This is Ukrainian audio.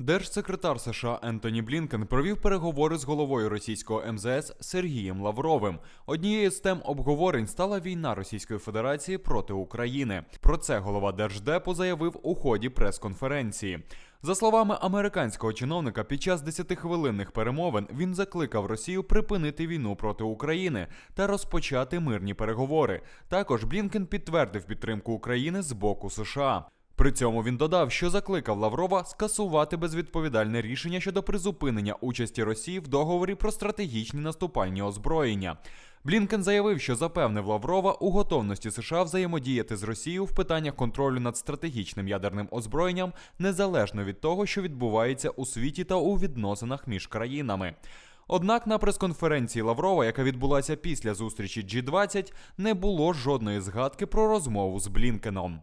Держсекретар США Ентоні Блінкен провів переговори з головою російського МЗС Сергієм Лавровим. Однією з тем обговорень стала війна Російської Федерації проти України. Про це голова Держдепу заявив у ході прес-конференції. За словами американського чиновника, під час 10-хвилинних перемовин він закликав Росію припинити війну проти України та розпочати мирні переговори. Також Блінкен підтвердив підтримку України з боку США. При цьому він додав, що закликав Лаврова скасувати безвідповідальне рішення щодо призупинення участі Росії в договорі про стратегічні наступальні озброєння. Блінкен заявив, що запевнив Лаврова у готовності США взаємодіяти з Росією в питаннях контролю над стратегічним ядерним озброєнням незалежно від того, що відбувається у світі та у відносинах між країнами. Однак на прес-конференції Лаврова, яка відбулася після зустрічі G20, не було жодної згадки про розмову з Блінкеном.